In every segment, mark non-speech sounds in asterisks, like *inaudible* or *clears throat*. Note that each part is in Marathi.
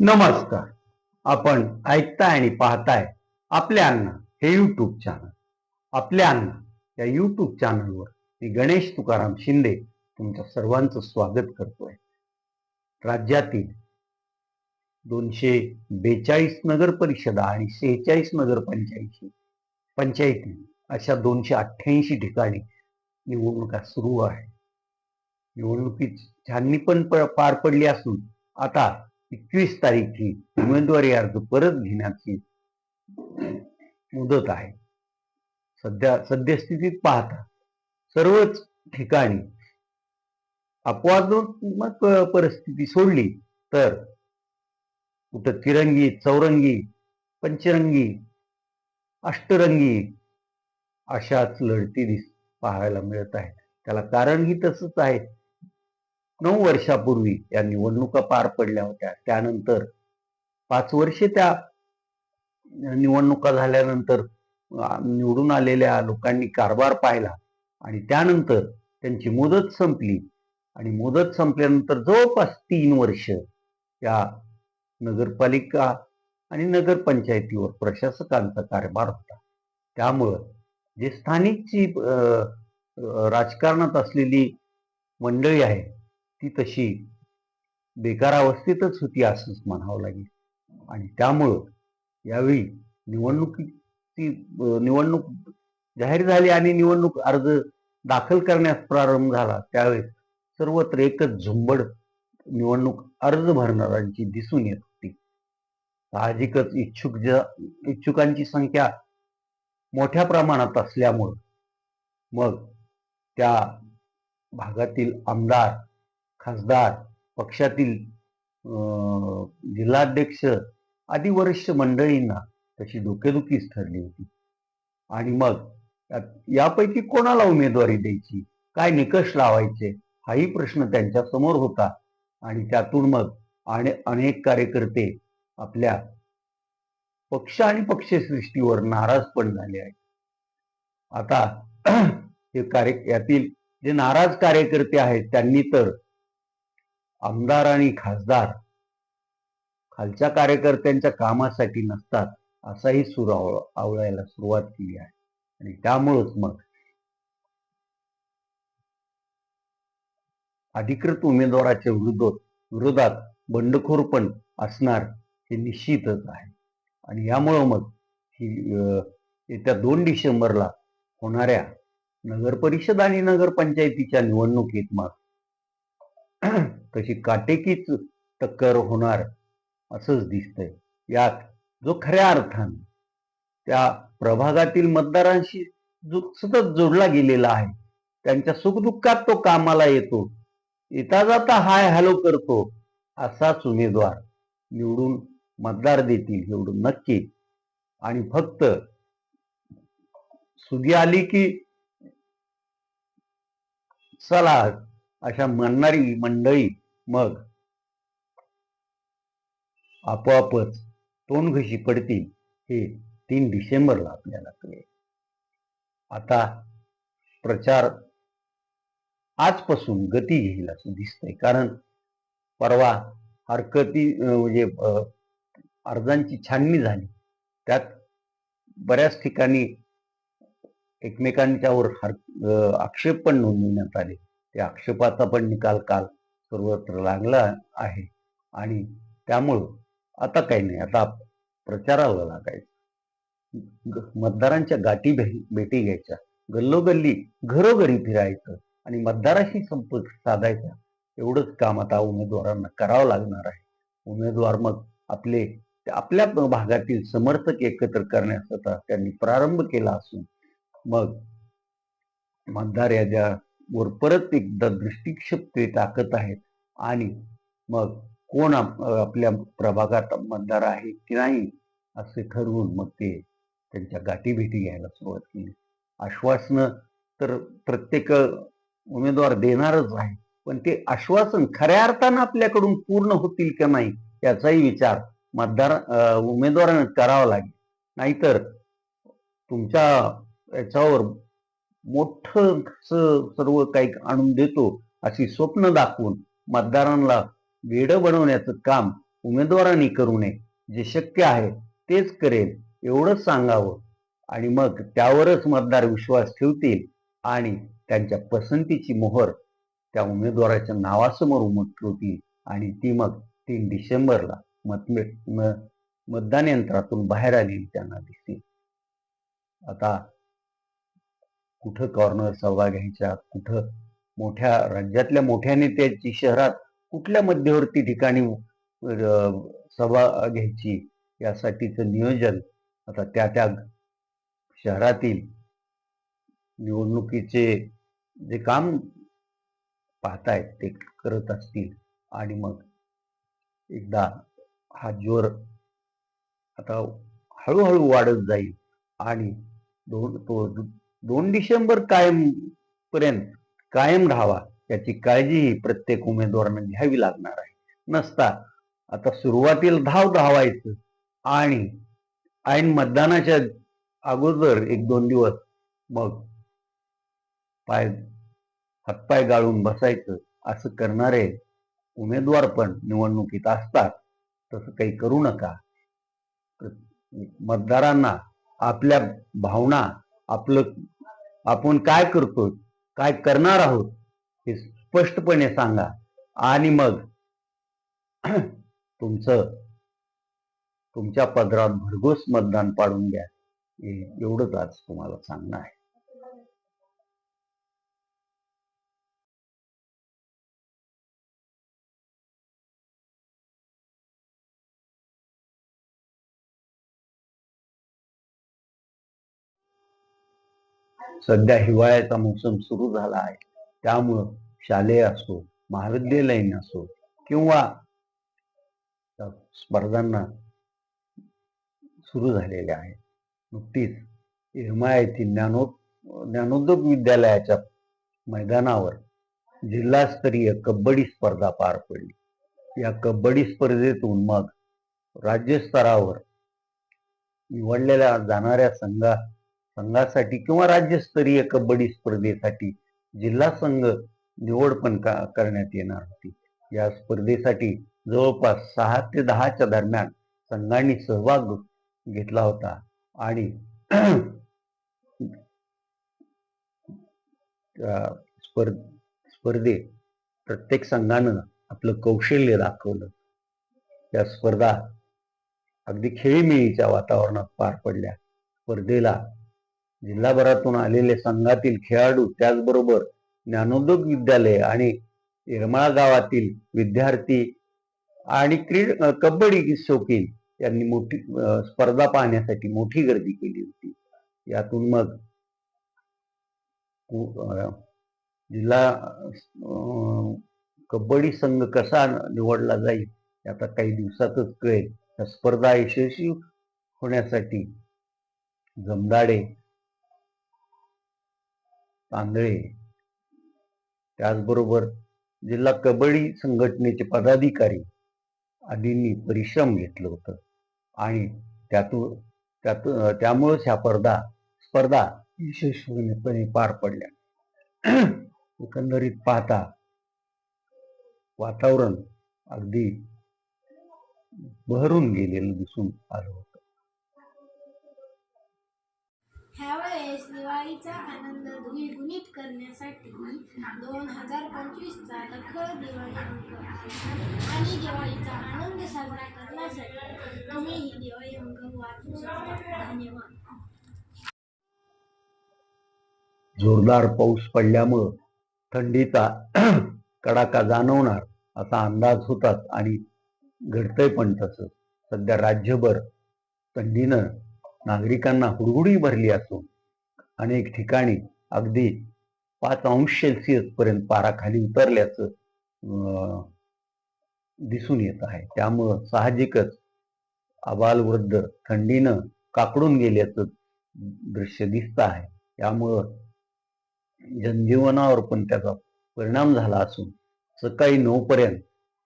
नमस्कार. आपण ऐकताय आणि पाहताय आपल्या अण्णा हे युट्यूब चॅनल आपल्या अण्णा या युट्यूब चॅनलवर मी गणेश तुकाराम शिंदे तुमच्या सर्वांचं स्वागत करतोय. राज्यातील दोनशे बेचाळीस नगर परिषदा आणि सेहेचाळीस नगर पंचायती पंचायती अशा दोनशे अठ्ठ्याऐंशी ठिकाणी निवडणुका सुरू आहे. निवडणुकीत छाननी पण पार पडली असून आता एकवीस तारीखी उमेदवारी अर्ज परत घेण्याची मुदत आहे. सध्या सद्यस्थितीत पाहता सर्वच ठिकाणी अपवादात्मक परिस्थिती सोडली तर कुठं तिरंगी चौरंगी पंचरंगी अष्टरंगी अशाच लढती दिस पाहायला मिळत आहेत. त्याला कारणही तसंच आहे. नऊ वर्षापूर्वी या निवडणुका पार पडल्या होत्या. त्यानंतर पाच वर्षे त्या निवडणुका झाल्यानंतर निवडून आलेल्या लोकांनी कारभार पाहिला आणि त्यानंतर त्यांची मुदत संपली. आणि मुदत संपल्यानंतर जवळपास तीन वर्ष या नगरपालिका आणि नगरपंचायतीवर प्रशासकांचा कारभार होता. त्यामुळं जे स्थानिकची राजकारणात असलेली मंडळी आहे ती तशी बेकारावस्थेतच होती असंच म्हणावं लागेल. आणि त्यामुळं यावेळी निवडणुकीची निवडणूक जाहीर झाली आणि निवडणूक अर्ज दाखल करण्यास प्रारंभ झाला. त्यावेळेस सर्वत्र एकच झुंबड निवडणूक अर्ज भरणाऱ्यांची दिसून येत होती. साहजिकच इच्छुक ज इच्छुकांची संख्या मोठ्या प्रमाणात असल्यामुळं मग त्या भागातील आमदार खासदार पक्षातील अं, जिल्हाध्यक्ष आदी वरिष्ठ मंडळींना तशी डोकेदुखीच ठरली होती. आणि मग यापैकी कोणाला उमेदवारी द्यायची? काय निकष लावायचे? हाही प्रश्न त्यांच्यासमोर होता. आणि त्यातून मग आणि अनेक कार्यकर्ते आपल्या पक्ष आणि पक्षसृष्टीवर नाराज पण झाले आहेत. आता हे कार्य यातील जे नाराज कार्यकर्ते आहेत त्यांनी तर आमदार आणि खासदार खालच्या कार्यकर्त्यांच्या कामासाठी नसतात असाही सूर आवळ- आवळायला सुरुवात केली आहे. आणि त्यामुळंच मग अधिकृत उमेदवाराच्या विरोधात विरोधात बंडखोर पण असणार हे निश्चितच आहे. आणि यामुळं मग ही येत्या दोन डिसेंबरला होणाऱ्या नगर परिषद आणि नगरपंचायतीच्या निवडणुकीत मग *clears throat* तशी काटेकीच टक्कर होणार असंच दिसतंय. यात जो खऱ्या अर्थानं त्या प्रभागातील मतदारांशी जो सतत जोडला गेलेला आहे त्यांच्या सुखदुःखात तो कामाला येतो येता जाता हाय हॅलो करतो असाच उमेदवार निवडून मतदार देतील एवढं नक्की. आणि फक्त सुगी आली की चला अशा म्हणणारी मंडळी मग आपोआपच तोंडघशी पडतील हे तीन डिसेंबरला आपल्याला कळेल. आता प्रचार आजपासून गती घेईल असं दिसतंय. कारण परवा हरकती म्हणजे अं, अर्जांची छाननी झाली. त्यात बऱ्याच ठिकाणी एकमेकांच्यावर हर आक्षेप पण नोंदवण्यात आले. त्या आक्षेपाचा पण निकाल काल सर्वत्र लागला आहे. आणि त्यामुळं आता काही नाही आता प्रचाराला लागायचं. मतदारांच्या गाठी भेटी घ्यायच्या. गल्लोगल्ली घरोघरी फिरायचं आणि मतदाराशी संपर्क साधायचा. एवढंच काम आता उमेदवारांना करावं लागणार आहे. उमेदवार मग आपले आपल्या भागातील समर्थक एकत्र करण्यास त्यांनी प्रारंभ केला असून मग मतदार वर परत एकदा दृष्टिक्षेप ते टाकत आहेत. आणि मग कोण आपल्या प्रभागात मतदार आहे की नाही असे ठरवून मग ते त्यांच्या गाठीभेटी घ्यायला सुरुवात केली. आश्वासनं तर प्रत्येक उमेदवार देणारच आहे. पण ते आश्वासन खऱ्या अर्थानं आपल्याकडून पूर्ण होतील का नाही याचाही विचार मतदार उमेदवारानं करावा लागेल. नाहीतर तुमच्या याच्यावर मोठं सर्व काही आणून देतो अशी स्वप्न दाखवून मतदारांना वेड बनवण्याचं काम उमेदवारांनी करू नये. जे शक्य आहे तेच करेल एवढंच सांगावं. आणि मग त्यावरच मतदार विश्वास ठेवतील आणि त्यांच्या पसंतीची मोहर त्या उमेदवाराच्या नावासमोर उमटवतील आणि ती मग तीन डिसेंबरला मत मतदान यंत्रातून बाहेर आलेली त्यांना दिसतील आता कुठं कॉर्नर सभा घ्यायच्या कुठं मोठ्या राज्यातल्या मोठ्या नेत्याची शहरात कुठल्या मध्यवर्ती ठिकाणी सभा घ्यायची यासाठीचं नियोजन आता त्या त्या शहरातील निवडणुकीचे जे काम पाहतायत ते करत असतील आणि मग एकदा हा जोर आता हळूहळू वाढत जाईल आणि दोन तो दोन डिसेंबर कायम पर्यंत कायम राहावा याची काळजीही प्रत्येक उमेदवारानं म्हणजे घ्यावी लागणार आहे. नसता आता सुरुवातीला धाव धावायचं आणि ऐन मतदानाच्या अगोदर एक दोन दिवस मग पाय हातपाय गाळून बसायचं असं करणारे उमेदवार पण निवडणुकीत असतात. तसं काही करू नका. मतदारांना आपल्या भावना आपलं आपण काय करतो काय करणार आहोत हे स्पष्टपणे सांगा. आणि मग *clears throat* तुमचं तुमच्या पदरात भरघोस मतदान पाडून द्या. हे एवढंच आज तुम्हाला सांगणं आहे. सध्या हिवाळ्याचा मोसम सुरू झाला आहे. त्यामुळं शालेय असो महाविद्यालयीन असो किंवा स्पर्धांना सुरू झालेल्या आहे नुकतीच येरमाळा येथील ज्ञानो ज्ञानोद्योग विद्यालयाच्या मैदानावर जिल्हास्तरीय कबड्डी स्पर्धा पार पडली. या कबड्डी स्पर्धेतून मग राज्यस्तरावर निवडलेल्या जाणाऱ्या संघा संघासाठी किंवा राज्यस्तरीय कबड्डी स्पर्धेसाठी जिल्हा संघ निवड पण का करण्यात येणार होती. या स्पर्धेसाठी जवळपास सहा ते दहाच्या दरम्यान संघांनी सहभाग घेतला होता. आणि स्पर्ध स्पर्धेत प्रत्येक संघानं आपलं कौशल्य दाखवलं. या स्पर्धा अगदी खेळीमेळीच्या वातावरणात पार पडल्या. स्पर्धेला जिल्हाभरातून आलेले संघातील खेळाडू त्याचबरोबर ज्ञानोद्योग विद्यालय आणि येरमाळा गावातील विद्यार्थी आणि क्रीड कबड्डी शौकीन यांनी मोठी स्पर्धा पाहण्यासाठी मोठी गर्दी केली होती. यातून मग जिल्हा कबड्डी संघ कसा निवडला जाईल याचा आता काही दिवसातच कळेल. या स्पर्धा यशस्वी होण्यासाठी जमदाडे तांदळे. त्याचबरोबर जिल्हा कबड्डी संघटनेचे पदाधिकारी आदींनी परिश्रम घेतलं होतं. आणि त्यातून त्यातून त्यामुळेच ह्या स्पर्धा स्पर्धा यशस्वीपणे पार पडल्या. एकंदरीत पाहता वातावरण अगदी बहरून गेलेलं दिसून आलं दिवाळीचा आनंद द्विगुणित करण्यासाठी दोन हजार पंचवीसचा दखल दिवाळी अंक आणि दिवाळीचा आनंद साजरा करण्यासाठी तुम्ही ही दिवाळी अंक वाचू शकता. धन्यवाद. जोरदार पाऊस पडल्यामुळं थंडीचा *clears throat* कडाका जाणवणार असा अंदाज होताच आणि घडतंय पण तसं. सध्या राज्यभर थंडीनं नागरिकांना हुडहुडी भरली असून अनेक ठिकाणी अगदी पाच अंश सेल्सिअस पर्यंत पारा खाली उतरल्याचं दिसून येत आहे. त्यामुळं साहजिकच आबालवृद्ध थंडीनं काकडून गेल्याचं दृश्य दिसत आहे. त्यामुळं जनजीवनावर पण त्याचा परिणाम झाला असून सकाळी नऊ पर्यंत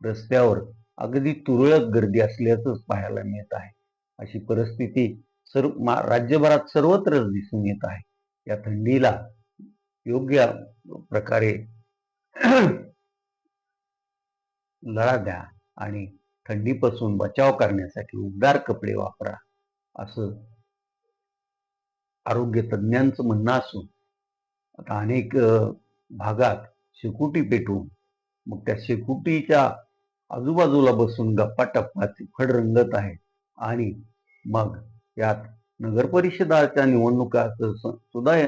रस्त्यावर अगदी तुरळक गर्दी असल्याचंच पाहायला मिळत आहे. अशी परिस्थिती सर्व मा- राज्यभरात सर्वत्रच दिसून येत आहे. या थंडीला योग्य प्रकारे लढा द्या आणि थंडीपासून बचाव करण्यासाठी उबदार कपडे वापरा असं आरोग्य तज्ज्ञांचं म्हणणं असून आता अनेक भागात शेकुटी पेटवून मग त्या शेकुटीच्या आजूबाजूला बसून गप्पा टप्पा तिफड रंगत आहे आणि मग यात नगर परिषदाच्या निवडणुकाचं सुद्धा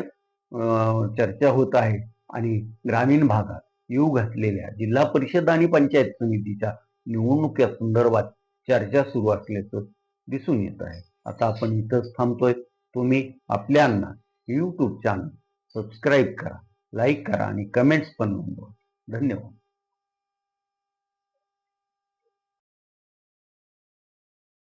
चर्चा होत आहे. आणि ग्रामीण भागात येऊ घातलेल्या जिल्हा परिषद आणि पंचायत समितीच्या निवडणुकी संदर्भात चर्चा सुरू असल्याचं दिसून येत आहे. आता आपण इथंच थांबतोय. तुम्ही आपल्यांना यूट्यूब चॅनल सबस्क्राईब करा लाईक करा आणि कमेंट्स पण नोंदवा. धन्यवाद.